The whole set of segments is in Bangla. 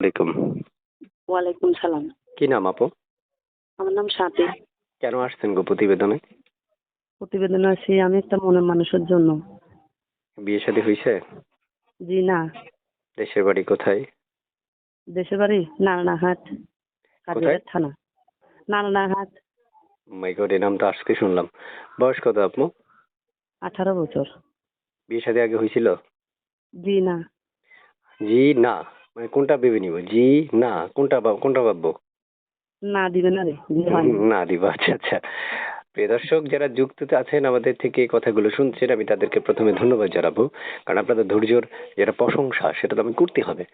আলাইকুম। ওয়ালাইকুম সালাম। কি নাম আপু? আমার নাম সাথী। কেন আসছেন গো প্রতিবেদনে? প্রতিবেদনে আছি আমি একটা মনের মানুষের জন্য। বিয়ে শাদী হয়েছে জি না। দেশের বাড়ি কোথায়? দেশের বাড়ি? নারায়ণাহাট কাজীবাড়ি থানা। নারায়ণাহাট মাই গড এই আজকে শুনলাম। বয়স কত আপু? আঠারো বছর। বিয়ে শাদী আগে হয়েছিল জি না। জি না। মানে কোনটা ভেবে নিব? জি না কোনটা ভাব- কোনটা ভাববো? না দিবে না রে জি হয় না। না দিব আচ্ছা আচ্ছা। প্রিয় দর্শক যারা যুক্ত আছেন আমাদের থেকে এই কথাগুলো শুনছেন আমি তাদেরকে প্রথমে ধন্যবাদ জানাব। কারণ আপনাদের ধৈর্যর যেটা প্রশংসা সেটা তো আমি করতে হবে।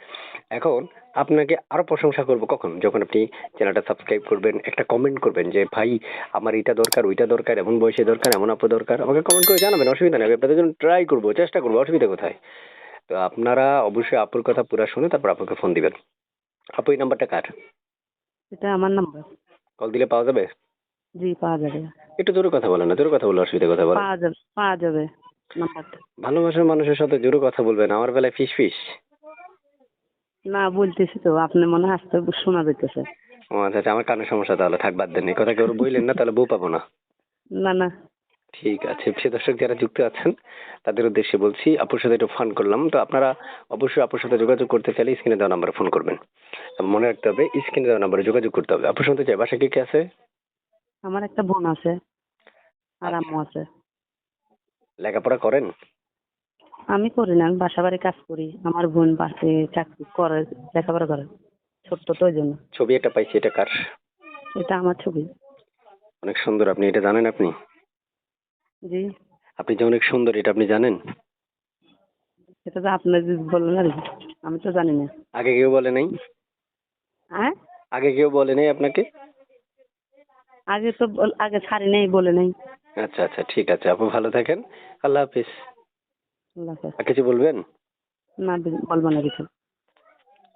এখন আপনাকে আরও প্রশংসা করব কখন? যখন আপনি চ্যানেলটা সাবস্ক্রাইব করবেন একটা কমেন্ট করবেন যে ভাই আমার এটা দরকার ওইটা দরকার এমন বয়সে দরকার এমন আপু দরকার। আমাকে কমেন্ট করে জানাবেন অসুবিধা নেই আমি আপনাদের জন্য ট্রাই করব চেষ্টা করব অসুবিধা কোথায়? তো আপনারা অবশ্যই আপুর কথা পুরো শুনে তারপর আপুকে ফোন দিবেন। আপু এই নাম্বারটা কার? এটা আমার নাম্বার কল দিলে পাওয়া যাবে? জি পাওয়া যাবে। একটু জোরে কথা বলেন না জোরে কথা বলে অসুবিধা কথা বলেন? পাওয়া যাবে পাওয়া যাবে নাম্বারটা ভালোবাসার মানুষের সাথে জোরে কথা বলবেন আমার বেলায় ফিস ফিস। না বলতেছি তো আপনি মনে হয় আসতে শোনা যেতেছে ও আচ্ছা আচ্ছা, আমার কানের সমস্যা তাহলে থাক বাদ দেন। এই কথা কেউ বললেন না তাহলে বউ পাবো না। না না। ঠিক আছে। সে দর্শক যারা যুক্ত আছেন তাদের উদ্দেশ্যে বলছি আপুর সাথে একটু ফান করলাম। তো আপনারা অবশ্যই আপুর সাথে যোগাযোগ করতে চাইলে স্ক্রিনে দেওয়া নাম্বারে ফোন করবেন। মনে রাখতে হবে স্ক্রিনে দেওয়া নাম্বারে যোগাযোগ করতে হবে। আপুর শুনতে চাই বাসা কে কে আছে? আমার একটা বোন আছে আর আম্মু আছে। লেখাপড়া করেন? আমি করি না আমি বাসা বাড়ি কাজ করি। আমার বোন পাশে চাকরি করে লেখাপড়া করে। ছোট্ট তো ওই জন্য। ছবি একটা পাইছি এটা কার? এটা আমার ছবি। অনেক সুন্দর আপনি এটা জানেন আপনি? জি। আপনি যে অনেক সুন্দর এটা আপনি জানেন? এটা তো আপনার বললেন আর কি। আমি তো জানি না। আগে কেউ বলে নাই? হ্যাঁ? আগে কেউ বলে নাই আপনাকে? আগে তো বল- আগে ছাড়ি নেই বলে নেই। আচ্ছা আচ্ছা ঠিক আছে আপু ভালো থাকেন। আল্লাহ হাফিজ। আল্লাহ হাফেজ। আর কিছু বলবেন? না বলব না কিছু।